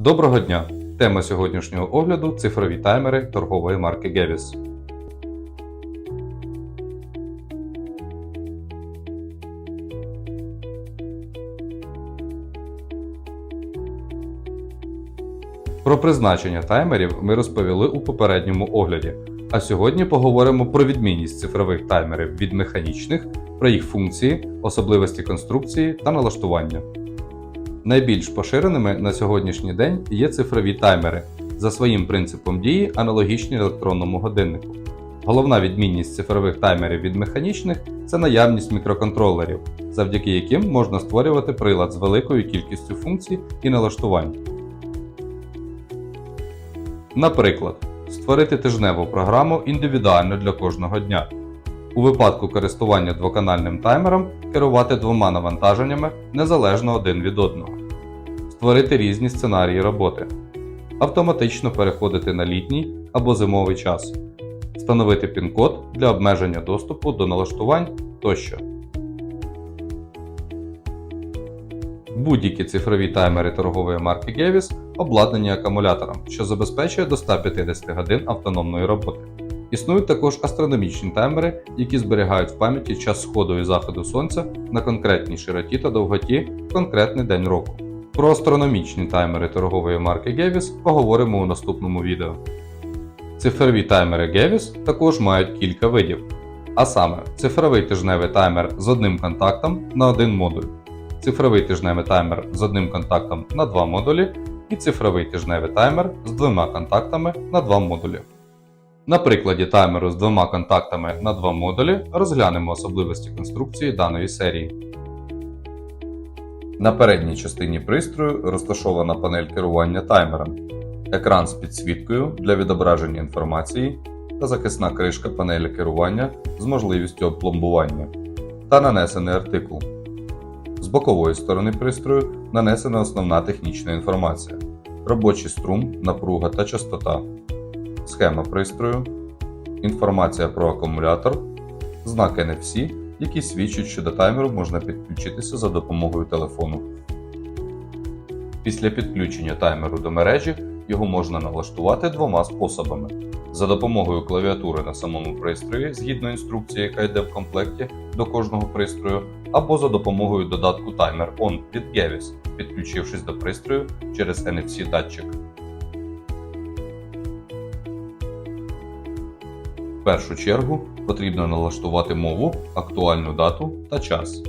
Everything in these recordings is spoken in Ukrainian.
Доброго дня! Тема сьогоднішнього огляду цифрові таймери торгової марки Gevis. Про призначення таймерів ми розповіли у попередньому огляді. А сьогодні поговоримо про відмінність цифрових таймерів від механічних, про їх функції, особливості конструкції та налаштування. Найбільш поширеними на сьогоднішній день є цифрові таймери, за своїм принципом дії аналогічні електронному годиннику. Головна відмінність цифрових таймерів від механічних це наявність мікроконтролерів, завдяки яким можна створювати прилад з великою кількістю функцій і налаштувань. Наприклад, створити тижневу програму індивідуально для кожного дня. У випадку користування двоканальним таймером керувати двома навантаженнями незалежно один від одного, створити різні сценарії роботи, автоматично переходити на літній або зимовий час, встановити пін-код для обмеження доступу до налаштувань тощо. Будь-які цифрові таймери торгової марки Gevis обладнані акумулятором, що забезпечує до 150 годин автономної роботи. Існують також астрономічні таймери, які зберігають в пам'яті час сходу і заходу сонця на конкретній широті та довготі в конкретний день року. Про астрономічні таймери торгової марки Gevis поговоримо у наступному відео. Цифрові таймери Gevis також мають кілька видів, а саме цифровий тижневий таймер з одним контактом на один модуль, цифровий тижневий таймер з одним контактом на два модулі і цифровий тижневий таймер з двома контактами на два модулі. На прикладі таймеру з двома контактами на два модулі розглянемо особливості конструкції даної серії. На передній частині пристрою розташована панель керування таймером, екран з підсвіткою для відображення інформації та захисна кришка панелі керування з можливістю опломбування та нанесений артикул. З бокової сторони пристрою нанесена основна технічна інформація, робочий струм, напруга та частота, схема пристрою, інформація про акумулятор, знак NFC, які свідчать, що до таймеру можна підключитися за допомогою телефону. Після підключення таймеру до мережі його можна налаштувати двома способами: за допомогою клавіатури на самому пристрої згідно інструкції, яка йде в комплекті до кожного пристрою, або за допомогою додатку Timer On від Gevis, підключившись до пристрою через NFC датчик. В першу чергу потрібно налаштувати мову, актуальну дату та час.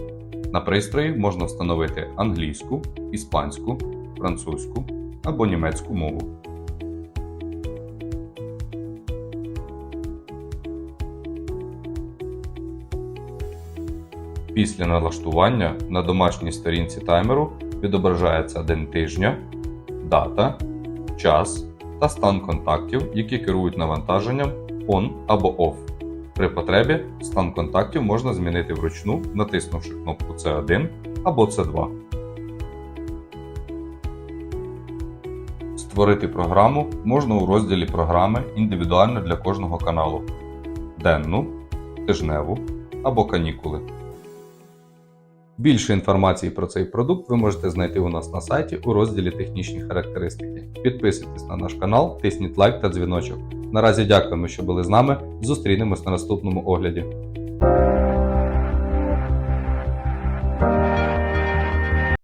На пристрої можна встановити англійську, іспанську, французьку або німецьку мову. Після налаштування на домашній сторінці таймеру відображається день тижня, дата, час та стан контактів, які керують навантаженням on або off. При потребі стан контактів можна змінити вручну, натиснувши кнопку C1 або C2. Створити програму можна у розділі Програми індивідуально для кожного каналу денну, тижневу або канікули. Більше інформації про цей продукт ви можете знайти у нас на сайті у розділі Технічні характеристики. Підписуйтесь на наш канал, тисніть лайк та дзвіночок. Наразі дякуємо, що були з нами. Зустрінемось на наступному огляді.